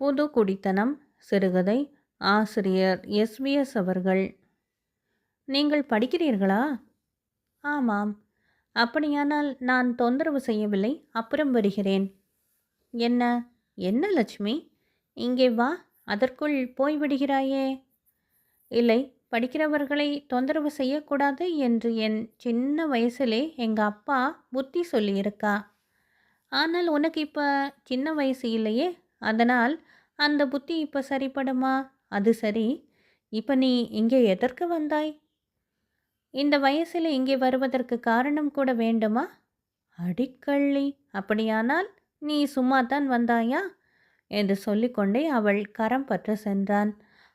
புது குடித்தனம் சிறுகதை ஆசிரியர் எஸ்விஎஸ் அவர்கள். நீங்கள் படிக்கிறீர்களா? ஆமாம். அப்படியானால் நான் தொந்தரவு செய்யவில்லை அப்புறம் வருகிறேன். என்ன? என்ன லட்சுமி? இங்கே வா அதற்குள் போய்விடுகிறாயே இல்லை படிக்கிறவர்களை தொந்தரவு செய்யக்கூடாது என்று என் சின்ன வயசிலே எங்கள் அப்பா புத்தி சொல்லியிருக்கா. ஆனால் உனக்கு இப்போ சின்ன வயசு இல்லையே அதனால் அந்த புத்தி இப்போ சரிப்படுமா? அது சரி. இப்போ நீ இங்கே எதற்கு வந்தாய்? இந்த வயசில் இங்கே வருவதற்கு காரணம் கூட வேண்டுமா? அடிக்கள்ளி. அப்படியானால் நீ சும்மா தான் வந்தாயா? என்று சொல்லிக்கொண்டே அவள் கரம் பற்ற சென்றான்.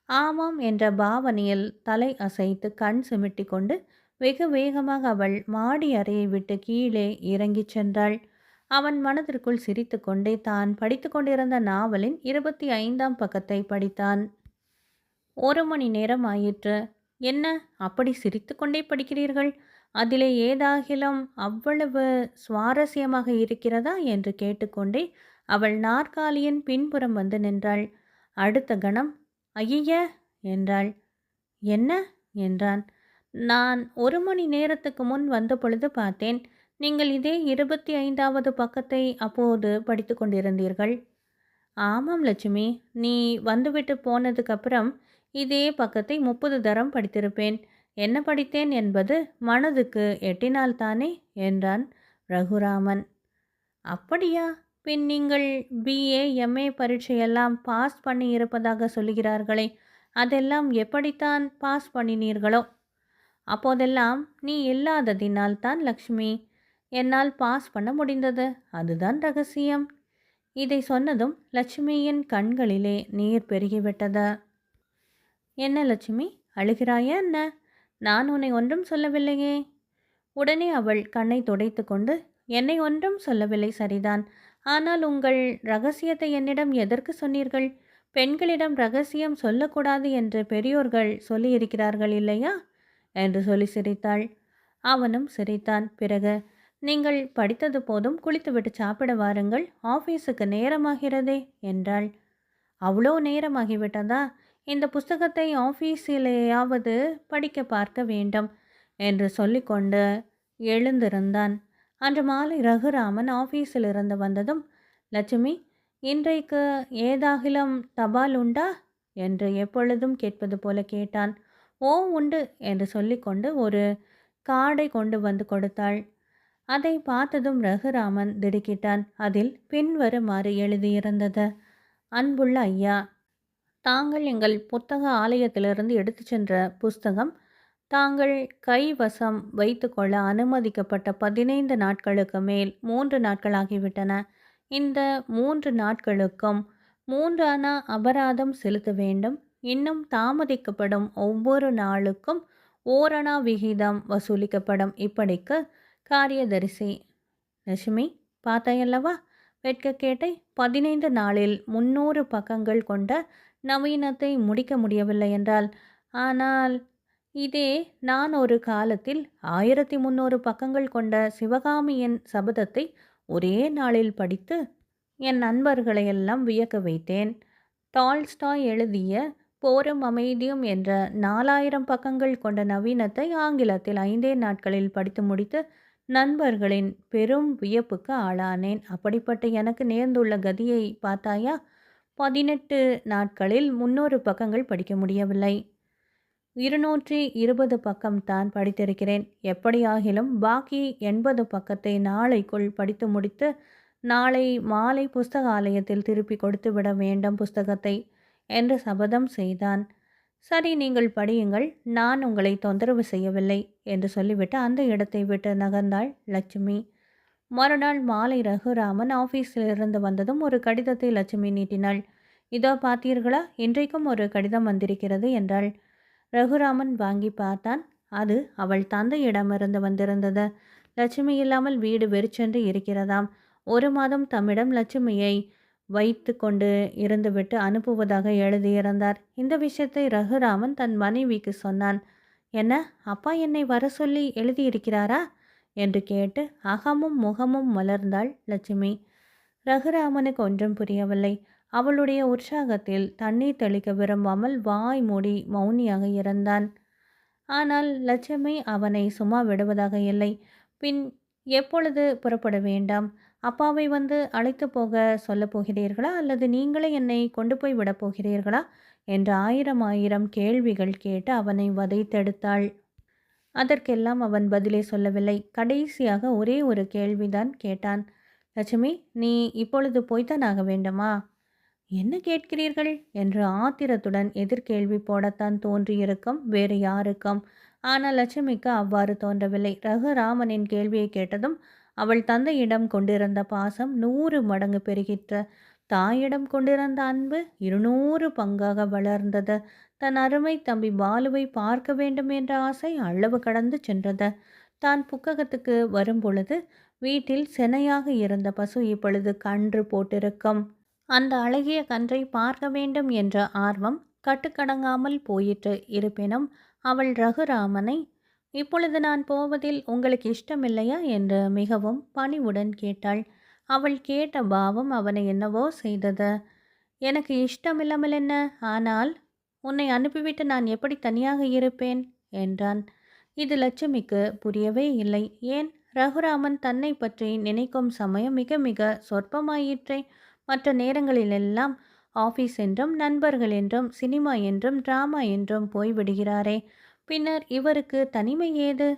ஆமாம் என்ற பாவனையில் தலை அசைத்து கண் சிமிட்டி கொண்டு வெகு வேகமாக அவள் மாடி அறையை விட்டு கீழே இறங்கிச் சென்றாள். அவன் மனதிற்குள் சிரித்துக்கொண்டே தான் படித்து கொண்டிருந்த நாவலின் இருபத்தி ஐந்தாம் பக்கத்தை படித்தான். ஒரு மணி நேரம் ஆயிற்று. என்ன அப்படி சிரித்துக்கொண்டே படிக்கிறீர்கள்? அதிலே ஏதாகிலும் அவ்வளவு சுவாரஸ்யமாக இருக்கிறதா? என்று கேட்டுக்கொண்டே அவள் நாற்காலியின் பின்புறம் வந்து நின்றாள். அடுத்த கணம்? ஐய என்றாள். என்ன? என்றான். நான் ஒரு மணி நேரத்துக்கு முன் வந்த பொழுது பார்த்தேன். நீங்கள் இதே இருபத்தி ஐந்தாவது பக்கத்தை அப்போது படித்து கொண்டிருந்தீர்கள். ஆமாம் லட்சுமி நீ வந்துவிட்டு போனதுக்கப்புறம் இதே பக்கத்தை முப்பது தரம் படித்திருப்பேன். என்ன படித்தேன் என்பது மனதுக்கு எட்டினால்தானே என்றான் ரகுராமன். அப்படியா? பின் நீங்கள் பிஏ எம்ஏ பரீட்சையெல்லாம் பாஸ் பண்ணி இருப்பதாக சொல்கிறார்களே அதெல்லாம் எப்படித்தான் பாஸ் பண்ணினீர்களோ? அப்போதெல்லாம் நீ இல்லாததினால்தான் லக்ஷ்மி என்னால் பாஸ் பண்ண முடிந்தது. அதுதான் ரகசியம். இதை சொன்னதும் லட்சுமியின் கண்களிலே நீர் பெருகிவிட்டது. என்ன லட்சுமி அழுகிறாயா என்ன? நான் உன்னை ஒன்றும் சொல்லவில்லையே. உடனே அவள் கண்ணை துடைத்து கொண்டு என்னை ஒன்றும் சொல்லவில்லை சரிதான். ஆனால் உங்கள் ரகசியத்தை என்னிடம் எதற்கு சொன்னீர்கள்? பெண்களிடம் ரகசியம் சொல்லக்கூடாது என்று பெரியோர்கள் சொல்லியிருக்கிறார்கள் இல்லையா? என்று சொல்லி சிரித்தாள். அவனும் சிரித்தான். பிறகு நீங்கள் படித்தது போதும் குளித்துவிட்டு சாப்பிட வாருங்கள். ஆஃபீஸுக்கு நேரமாகிறதே என்றாள். அவ்வளோ நேரமாகிவிட்டதா? இந்த புஸ்தகத்தை ஆஃபீஸிலேயாவது படிக்க பார்க்க வேண்டும் என்று சொல்லிக்கொண்டு எழுந்திருந்தான். அன்று மாலை ரகுராமன் ஆஃபீஸில் இருந்து வந்ததும் லட்சுமி இன்றைக்கு ஏதாகிலும் தபால் உண்டா? என்று எப்பொழுதும் கேட்பது போல கேட்டான். ஓ உண்டு என்று சொல்லிக்கொண்டு ஒரு கார்டை கொண்டு வந்து கொடுத்தாள். அதை பார்த்ததும் ரகுராமன் திடுக்கிட்டான். அதில் பின்வருமாறு எழுதியிருந்தது அன்புள்ள ஐயா தாங்கள் எங்கள் புத்தக ஆலயத்திலிருந்து எடுத்து சென்ற புஸ்தகம் தாங்கள் கைவசம் வைத்துக்கொள்ள அனுமதிக்கப்பட்ட பதினைந்து நாட்களுக்கு மேல் மூன்று நாட்களாகிவிட்டன. இந்த மூன்று நாட்களுக்கும் மூன்று அணா அபராதம் செலுத்த வேண்டும். இன்னும் தாமதிக்கப்படும் ஒவ்வொரு நாளுக்கும் ஓரணா விகிதம் வசூலிக்கப்படும். இப்படிக்கு காரியதரிசி. லட்சுமி பார்த்தாயல்லவா? வெட்கக்கேட்டை பதினைந்து நாளில் முன்னூறு பக்கங்கள் கொண்ட நவீனத்தை முடிக்க முடியவில்லை என்றால் ஆனால் இதே நான் ஒரு காலத்தில் ஆயிரத்தி முந்நூறு பக்கங்கள் கொண்ட சிவகாமியின் சபதத்தை ஒரே நாளில் படித்து என் நண்பர்களையெல்லாம் வியக்க வைத்தேன். டால்ஸ்டாய் எழுதிய போரும் அமைதியும் என்ற நாலாயிரம் பக்கங்கள் கொண்ட நவீனத்தை ஆங்கிலத்தில் ஐந்தே நாட்களில் படித்து முடித்து நண்பர்களின் பெரும் வியப்புக்கு ஆளானேன். அப்படிப்பட்ட எனக்கு நேர்ந்துள்ள கதியை பார்த்தாயா? பதினெட்டு நாட்களில் முன்னூறு பக்கங்கள் படிக்க முடியவில்லை. இருநூற்றி இருபது பக்கம் தான் படித்திருக்கிறேன். எப்படியாகிலும் பாக்கி எண்பது பக்கத்தை நாளைக்குள் படித்து முடித்து நாளை மாலை புஸ்தகாலயத்தில் திருப்பி கொடுத்து விட வேண்டும் புஸ்தகத்தை என்று சபதம் செய்தான். சரி நீங்கள் படியுங்கள். நான் உங்களை தொந்தரவு செய்யவில்லை என்று சொல்லிவிட்டு அந்த இடத்தை விட்டு நகர்ந்தாள் லட்சுமி. மறுநாள் மாலை ரகுராமன் ஆஃபீஸில் இருந்து வந்ததும் ஒரு கடிதத்தை லட்சுமி நீட்டினாள். இதோ பார்த்தீர்களா? இன்றைக்கும் ஒரு கடிதம் வந்திருக்கிறது என்றாள். ரகுராமன் வாங்கி பார்த்தான். அது அவள் தந்தையிடமிருந்து வந்திருந்தது. லட்சுமி இல்லாமல் வீடு வெறிச்சென்று இருக்கிறதாம். ஒரு மாதம் தம்மிடம் லட்சுமியை வைத்து கொண்டு இருந்துவிட்டு அனுப்புவதாக எழுதியிருந்தார் இந்த விஷயத்தை ரகுராமன் தன் மனைவிக்கு சொன்னான். என்ன அப்பா என்னை வர சொல்லி எழுதியிருக்கிறாரா? என்று கேட்டு அகமும் முகமும் மலர்ந்தாள் லட்சுமி. ரகுராமனுக்கு ஒன்றும் புரியவில்லை. அவளுடைய உற்சாகத்தில் தண்ணீர் தெளிக்க விரும்பாமல் வாய் மூடி மௌனியாக இருந்தான். ஆனால் லட்சுமி அவனை சும்மா விடுவதாக இல்லை. பின் எப்பொழுது புறப்பட வேண்டாம்? அப்பாவை வந்து அழைத்து போக சொல்லப் போகிறீர்களா? அல்லது நீங்களே என்னை கொண்டு போய் விடப் போகிறீர்களா? என்று ஆயிரம் ஆயிரம் கேள்விகள் கேட்டு அவனை வதைத்தெடுத்தாள். அதற்கெல்லாம் அவன் பதிலே சொல்லவில்லை. கடைசியாக ஒரே ஒரு கேள்விதான் கேட்டான். லட்சுமி நீ இப்பொழுது போய்த்தான் ஆக வேண்டுமா? என்ன கேட்கிறீர்கள்? என்று ஆத்திரத்துடன் எதிர்கேள்வி போடத்தான் தோன்றியிருக்கும். வேறு யாருக்கும். ஆனால் லட்சுமிக்கு அவ்வாறு தோன்றவில்லை. ரகுராமனின் கேள்வியை கேட்டதும் அவள் தந்தையிடம் கொண்டிருந்த பாசம் நூறு மடங்கு பெருகிற்ற. தாயிடம் கொண்டிருந்த அன்பு இருநூறு பங்காக வளர்ந்தது. தன் அருமை தம்பி பாலுவை பார்க்க வேண்டும் என்ற ஆசை அளவு கடந்து சென்றது. தான் புக்ககத்துக்கு வரும்பொழுது வீட்டில் செனையாக இருந்த பசு இப்பொழுது கன்று போட்டிருக்கும். அந்த அழகிய கன்றை பார்க்க வேண்டும் என்ற ஆர்வம் கட்டுக்கடங்காமல் போயிற்று. இருப்பினும் அவள் ரகுராமனை இப்பொழுது நான் போவதில் உங்களுக்கு இஷ்டமில்லையா? என்று மிகவும் பணிவுடன் கேட்டாள். அவள் கேட்ட பாவம் அவனை என்னவோ செய்தது. எனக்கு இஷ்டமில்லாமல் என்ன? ஆனால் உன்னை அனுப்பிவிட்டு நான் எப்படி தனியாக இருப்பேன்? என்றான். இது லட்சுமிக்கு புரியவே இல்லை. ஏன்? ரகுராமன் தன்னை பற்றி நினைக்கும் சமயம் மிக மிக சொற்பமாயிற்றே. மற்ற நேரங்களிலெல்லாம் ஆஃபீஸ் என்றும் நண்பர்கள் என்றும் சினிமா என்றும் டிராமா என்றும் போய்விடுகிறாரே. பின்னர் இவருக்கு தனிமை ஏது?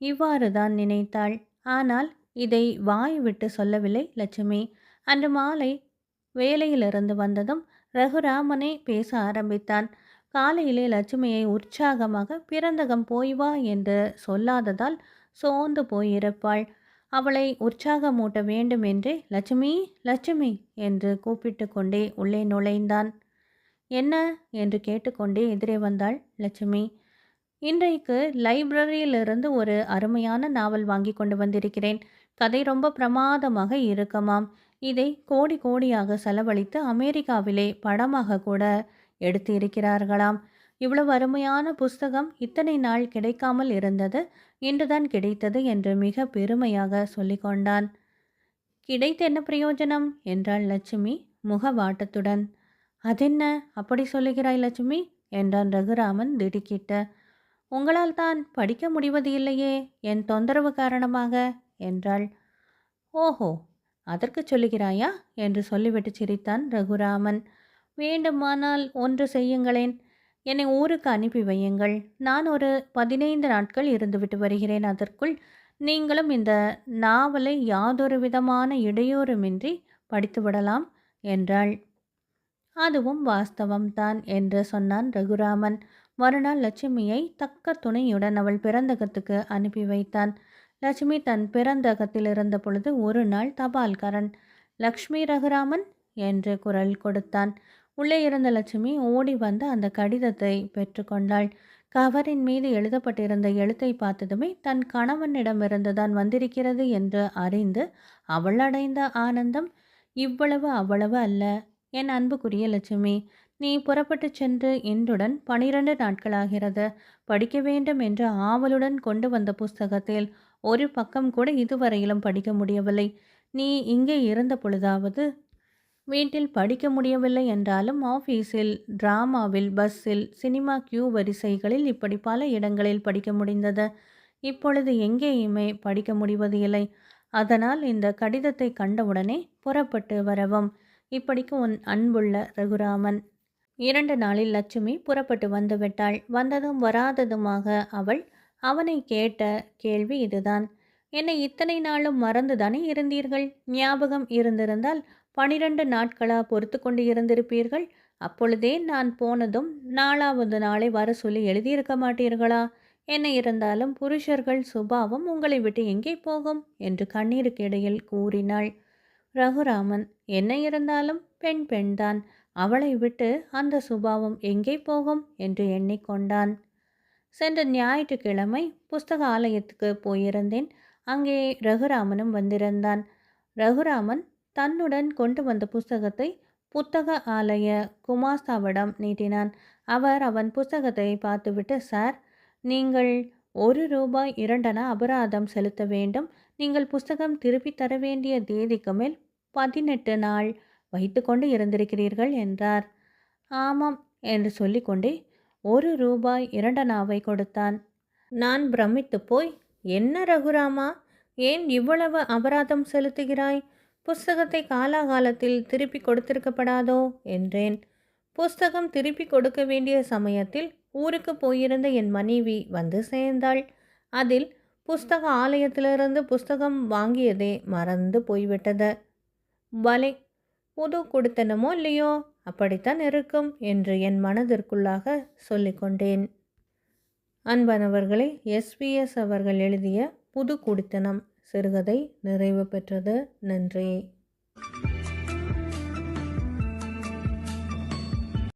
இவ்வாறு தான் நினைத்தாள். ஆனால் இதை வாய் விட்டு சொல்லவில்லை லட்சுமி. அன்று மாலை வேலையிலிருந்து வந்ததும் ரகுராமனே பேச ஆரம்பித்தான். காலையிலே லட்சுமியை உற்சாகமாக பிறந்தகம் போய் வா என்று சொல்லாததால் சோர்ந்து போயிருப்பாள். அவளை உற்சாகமூட்ட வேண்டும் என்றே லட்சுமி லட்சுமி என்று கூப்பிட்டு கொண்டே உள்ளே நுழைந்தான். என்ன? என்று கேட்டுக்கொண்டே எதிரே வந்தாள் லட்சுமி. இன்றைக்கு லைப்ரரியிலிருந்து ஒரு அருமையான நாவல் வாங்கி கொண்டு வந்திருக்கிறேன். கதை ரொம்ப பிரமாதமாக இருக்குமாம். இதை கோடி கோடியாக செலவழித்து அமெரிக்காவிலே படமாக கூட எடுத்து இருக்கிறார்களாம் இவ்வளவு அருமையான புஸ்தகம் இத்தனை நாள் கிடைக்காமல் இருந்தது இன்றுதான் கிடைத்தது என்று மிக பெருமையாக சொல்லிக்கொண்டான் கிடைத்த என்ன பிரயோஜனம்? என்றாள் லட்சுமி முகவாட்டத்துடன். அதென்ன? அப்படி சொல்லுகிறாய் லட்சுமி? என்றான் ரகுராமன் திடுக்கிட்ட. உங்களால் தான் படிக்க முடிவது இல்லையே என் தொந்தரவு காரணமாக? என்றாள். ஓஹோ அதற்கு சொல்லுகிறாயா? என்று சொல்லிவிட்டு சிரித்தான் ரகுராமன். வேண்டுமானால் ஒன்று செய்யுங்களேன். என்னை ஊருக்கு அனுப்பி வையுங்கள். நான் ஒரு பதினைந்து நாட்கள் இருந்துவிட்டு வருகிறேன். அதற்குள் நீங்களும் இந்த நாவலை யாதொரு விதமான இடையூறுமின்றி படித்துவிடலாம் என்றாள். அதுவும் வாஸ்தவம்தான் என்று சொன்னான் ரகுராமன். மறுநாள் லட்சுமியை தக்க துணையுடன் அவள் பிறந்தகத்துக்கு அனுப்பி வைத்தான். லட்சுமி தன் பிறந்தகத்தில் இருந்த பொழுது ஒரு நாள் தபால்காரன் லக்ஷ்மி ரகுராமன் என்று குரல் கொடுத்தான். உள்ளே இருந்த லட்சுமி ஓடி வந்து அந்த கடிதத்தை பெற்றுக்கொண்டாள் கவரின் மீது எழுதப்பட்டிருந்த எழுத்தை பார்த்ததுமே தன் கணவனிடமிருந்து தான் வந்திருக்கிறது என்று அறிந்து அவள் அடைந்த ஆனந்தம் இவ்வளவு அவ்வளவு அல்ல என் அன்புக்குரிய லட்சுமி. நீ புறப்பட்டு சென்று இன்றுடன் பனிரெண்டு நாட்களாகிறது. படிக்க வேண்டும் என்று ஆவலுடன் கொண்டு வந்த புஸ்தகத்தில் ஒரு பக்கம் கூட இதுவரையிலும் படிக்க முடியவில்லை. நீ இங்கே இருந்த பொழுதாவது வீட்டில் படிக்க முடியவில்லை என்றாலும் ஆஃபீஸில் டிராமாவில் பஸ்ஸில் சினிமா கியூ வரிசைகளில் இப்படி பல இடங்களில் படிக்க முடிந்தது. இப்பொழுது எங்கேயுமே படிக்க முடிவது இல்லை. அதனால் இந்த கடிதத்தை கண்டவுடனே புறப்பட்டு வரவும். இப்படிக்கு உன் அன்புள்ள ரகுராமன். இரண்டு நாளில் லட்சுமி புறப்பட்டு வந்துவிட்டாள். வந்ததும் வராததுமாக அவள் அவனை கேட்ட கேள்வி இதுதான். என்னை இத்தனை நாளும் மறந்துதானே இருந்தீர்கள்? ஞாபகம் இருந்திருந்தால் பனிரெண்டு நாட்களா பொறுத்து கொண்டு இருந்திருப்பீர்கள்? அப்பொழுதே நான் போனதும் நாலாவது நாளை வர சொல்லி எழுதியிருக்க மாட்டீர்களா? என்ன இருந்தாலும் புருஷர்கள் சுபாவம் உங்களை விட்டு எங்கே போகும்? என்று கண்ணீருக்கு இடையில் கூறினாள் ரகுராமன். என்ன இருந்தாலும் பெண் பெண்தான். அவளை விட்டு அந்த சுபாவம் எங்கே போகும் என்று எண்ணிக்கொண்டான். சென்ற ஞாயிற்றுக்கிழமை புஸ்தக ஆலயத்துக்கு போயிருந்தேன். அங்கே ரகுராமனும் வந்திருந்தான். ரகுராமன் தன்னுடன் கொண்டு வந்த புஸ்தகத்தை புத்தக ஆலய குமாஸ்தாவிடம் நீட்டினான். அவர் அவன் புஸ்தகத்தை பார்த்துவிட்டு சார் நீங்கள் ஒரு ரூபாய் இரண்டன அபராதம் செலுத்த வேண்டும். நீங்கள் புஸ்தகம் திருப்பி தர வேண்டிய தேதிக்கு மேல் பதினெட்டு நாள் வைத்துக்கொண்டு இருந்திருக்கிறீர்கள் என்றார். ஆமாம் என்று சொல்லிக்கொண்டே ஒரு ரூபாய் இரண்டனாவை கொடுத்தான். நான் பிரமித்து போய் என்ன ரகுராமா ஏன் இவ்வளவு அபராதம் செலுத்துகிறாய்? புஸ்தகத்தை காலாகாலத்தில் திருப்பி கொடுத்திருக்கப்படாதோ? என்றேன். புஸ்தகம் திருப்பி கொடுக்க வேண்டிய சமயத்தில் ஊருக்கு போயிருந்த என் மனைவி வந்து சேர்ந்தாள். அதில் புஸ்தக ஆலயத்திலிருந்து புஸ்தகம் வாங்கியதே மறந்து போய்விட்டது. பலே புது கொடுத்தனமோ இல்லையோ? அப்படித்தான் இருக்கும் என்று என் மனதிற்குள்ளாக சொல்லிக்கொண்டேன் அன்பானவர்களே எஸ்பிஎஸ் அவர்கள் எழுதிய புது குடித்தனம் சிறுகதை நிறைவு பெற்றது. நன்றி.